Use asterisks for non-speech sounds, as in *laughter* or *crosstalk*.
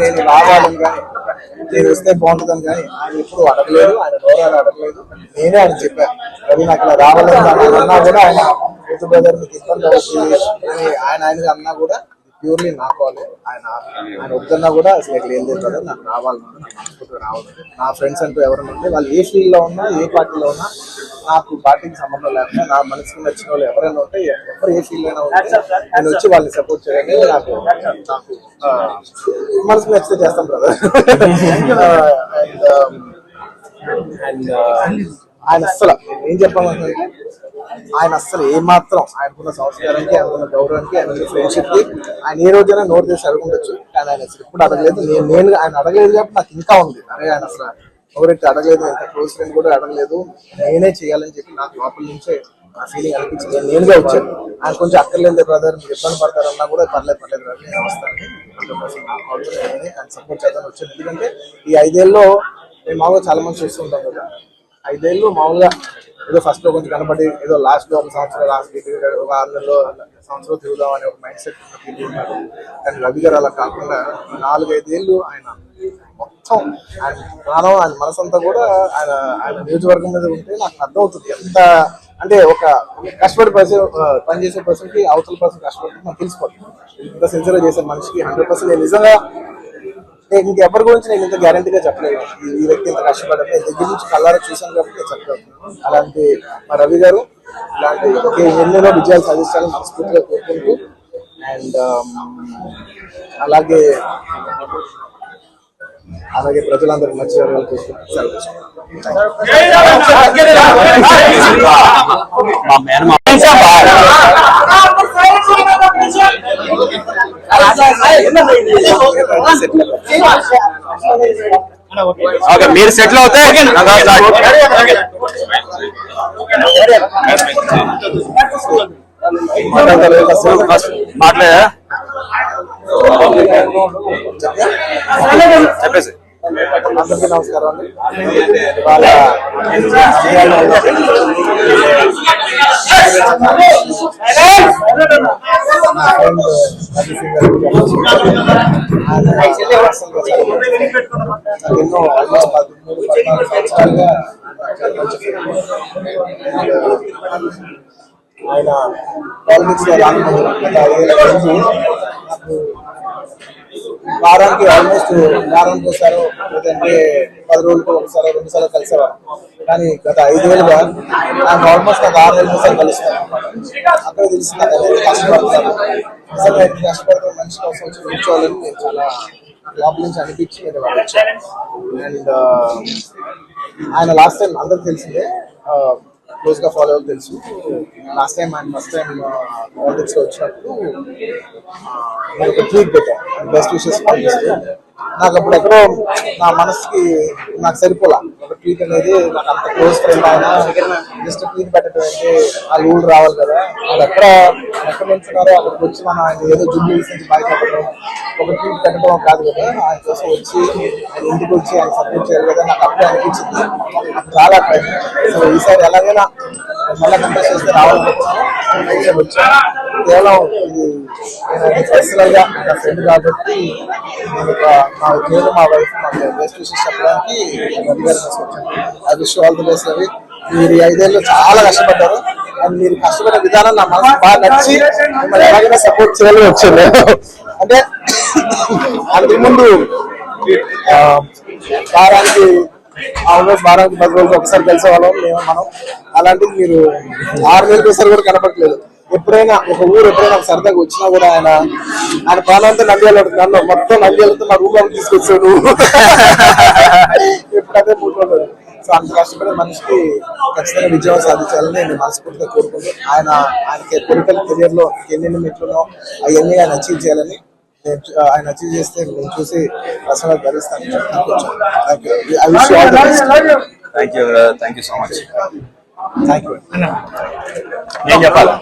నేను రావాలని కానీ నేను వస్తే బాగుంటుందని కానీ ఆయన ఎప్పుడు అడగలేదు ఆయన గౌరవాలు అడగలేదు. నేనే ఆయన చెప్పాను రవి నాకు ఇలా రావాలని అన్నా కూడా ఆయన యూత్ బ్రదర్ మీకు ఇబ్బంది అవుతుంది. అని ఆయన ఆయన అన్నా కూడా ప్యూర్లీ నా కాలే ఆయన ఆయన వద్దన్నా కూడా అసలు ఇట్లా ఏం లేదు కదా నాకు రావాలి నాకు మనస్ఫూర్తిగా రావాలి నా ఫ్రెండ్స్ అంటూ ఎవరైనా ఉంటే వాళ్ళు ఏ ఫీల్డ్లో ఉన్నా ఏ పార్టీలో ఉన్నా నాకు పార్టీకి సంబంధం లేకుండా నా మనసుకు నచ్చిన వాళ్ళు ఎవరైనా ఉంటే ఎవరు ఏ ఫీల్డ్ అయినా ఉంటే నేను వచ్చి వాళ్ళని సపోర్ట్ చేయాలి నాకు నాకు మనసుకు నచ్చితే చేస్తాం బ్రదర్ అండ్ *laughs* *laughs* ఆయన అస్సలు ఏం చెప్పాలంటే ఆయన అస్సలు ఏమాత్రం ఆయనకున్న సంస్కారానికి ఆయనకున్న గౌరవానికి ఆయన ఫ్రెండ్షిప్కి ఆయన ఏ రోజైనా నోట్ చేసి అడుగుండొచ్చు. కానీ ఆయన అసలు ఎప్పుడు అడగలేదు. నేను నేను ఆయన అడగలేదు కాబట్టి నాకు ఇంకా ఉంది. అరే ఆయన అసలు ఎవరైతే అడగలేదు ఎంత క్లోజ్ ఫ్రెండ్ కూడా అడగలేదు నేనే చేయాలని చెప్పి నాకు లోపల నుంచే ఆ ఫీలింగ్ అనిపించింది. నేను నేనుగా వచ్చాను. ఆయన కొంచెం అక్కర్లేదు బ్రదర్ మీరు ఇబ్బంది పడతారన్నా కూడా పర్లేదు పర్లేదు బ్రదర్ నేను వస్తాను. ఆయన సపోర్ట్ చేద్దాం వచ్చాను. ఎందుకంటే ఈ ఐదేళ్ళలో మేము మామూలుగా చాలా మంది చూస్తుంటాం కదా. ఐదేళ్ళు మామూలుగా ఏదో ఫస్ట్లో కొంచెం కనపడి ఏదో లాస్ట్లో ఒక సంవత్సరం లాస్ట్ ఒక ఆరు నెలలో సంవత్సరం తిరుగుదాం అనే ఒక మైండ్ సెట్ ఉన్నారు. కానీ రవి గారు అలా కాకుండా నాలుగైదేళ్ళు ఆయన మొత్తం ఆయన ప్రాణం ఆయన మనసంతా కూడా ఆయన ఆయన నియోజకవర్గం మీద ఉంటే నాకు అర్థమవుతుంది ఎంత అంటే ఒక కష్టపడి పర్సన్ పనిచేసే పర్సన్కి అవతల పర్సన్ కష్టపడి మనకు తెలిసిపోతుంది. ఇంత సిన్సియర్ చేసే మనిషికి హండ్రెడ్ పర్సెంట్ నిజంగా నేను ఇంకెవరి గురించి నేను ఇంత గ్యారంటీగా చెప్పలేదు. ఈ- వ్యక్తి ఇంత కష్టపడ్డారు నేను దగ్గర నుంచి కళ్ళారా చూశాను కాబట్టి నేను చెప్పగలను అలాంటి మా రవి గారు ఇలాంటి ఎన్నెన్నో విజయాలు సాధించాలని మనస్ఫూర్తిగా కోరుకుంటూ అండ్ అలాగే అలాగే ప్రజలందరికీ మంచి సెలవు మీరు సెటిల్ అవుతే మాట్లాడా చెప్పేసి. అందరికీ నమస్కారం అండి. ఇవాళ ఆయన ఎన్నో ఆయన పాలిటిక్స్లో రాకముందు గత ఐదేళ్ళ ముందు నాకు వారానికి ఆల్మోస్ట్ వారానికి ఒకసారి లేదంటే పది రోజులకు ఒకసారి రెండు సార్లు కలిసేవారు. కానీ గత ఐదు వేలుగా నాకు ఆల్మోస్ట్ నాకు ఆరు వేలు ఒకసారి కలుస్తాను అక్కడ తెలిసి నాకు ఎంత నిజంగా ఎంత కష్టపడుతున్న మనిషి కోసం వచ్చి కూర్చోవాలని నేను చాలా లోపల నుంచి అనిపించి నేను అండ్ ఆయన లాస్ట్ టైం అందరికి తెలిసిందే క్లోజ్గా ఫాలో అవ్వాలి తెలుసు. లాస్ట్ టైం ఆయన ఫస్ట్ టైం పాలిటిక్స్లో వచ్చినప్పుడు నేను ఒక ట్వీట్ పెట్టాను బెస్ట్ విషెస్ నాకు అప్పుడు ఎక్కడో నా మనసుకి నాకు సరిపోలా. ఒక ట్వీట్ అనేది నాకు అంత క్లోజ్ ఫ్రెండ్ ఆయన జస్ట్ ట్వీట్ పెట్టడం అంటే ఆ రూల్ రావాలి కదా. వాళ్ళు ఎక్కడ ఎక్కడ నుంచున్నారో అక్కడికి వచ్చి మనం ఏదో జుబ్లీ నుంచి బయటపడడం పెట్టడం పెట్టడం కాదు కదా. ఆయన కోసం వచ్చి ఆయన ఇంటికి వచ్చి ఆయన సపోర్ట్ చేయాలి కదా నాకు అప్పుడే అనిపించింది. చాలా టైం. సో ఈసారి ఎలాగైనా మళ్ళీ కంటెస్ట్ చేస్తే రావాలని వచ్చాను. కేవలం ఇది నేను పర్సనల్గా నా ఫ్రెండ్ కాబట్టి నేను ఒక మా ఉద్యోగం మా వైఫ్ నాకు బెస్ట్ విషెస్ చెప్పడానికి రవి గారి కోసం వచ్చాను. I wish all the best Ravi. మీరు ఐదేళ్ళు చాలా కష్టపడ్డారు. అండ్ మీరు కష్టపడే విధానం నా మనసు బాగా నచ్చి మరి ఎలాగైనా సపోర్ట్ చేయాలని వచ్చాను అంటే అంతకుముందు వారానికి ఆల్మోస్ట్ వారానికి పది రోజులు ఒకసారి కలిసే వాళ్ళం మేము మనం. అలాంటిది మీరు ఆరు నెలలకు ఒకసారి కూడా కనపట్లేదు ఎప్పుడైనా ఒక ఊరు ఎప్పుడైనా సరదాగా వచ్చినా కూడా ఆయన ఆయన ప్రాణాలతో నంద్యాల నన్ను మొత్తం నంద్యాలతో మా రూమ్లోకి తీసుకొచ్చాడు. ఎప్పుడైతే అదే సో అంత కష్టపడే మనిషికి ఖచ్చితంగా విజయం సాధించాలని నేను మనస్ఫూర్తిగా కోరుకుంటాను ఆయన ఆయనకి పొలిటికల్ కెరియర్లో ఎన్నెన్ని మెట్లునో అవన్నీ ఆయన అచీవ్ చేయాలని ఆయన అచీవ్ చేస్తే నేను చూసి personal భరిస్తాను thank you I wish all the best thank you thank you so much thank you ఏం చెప్పాలి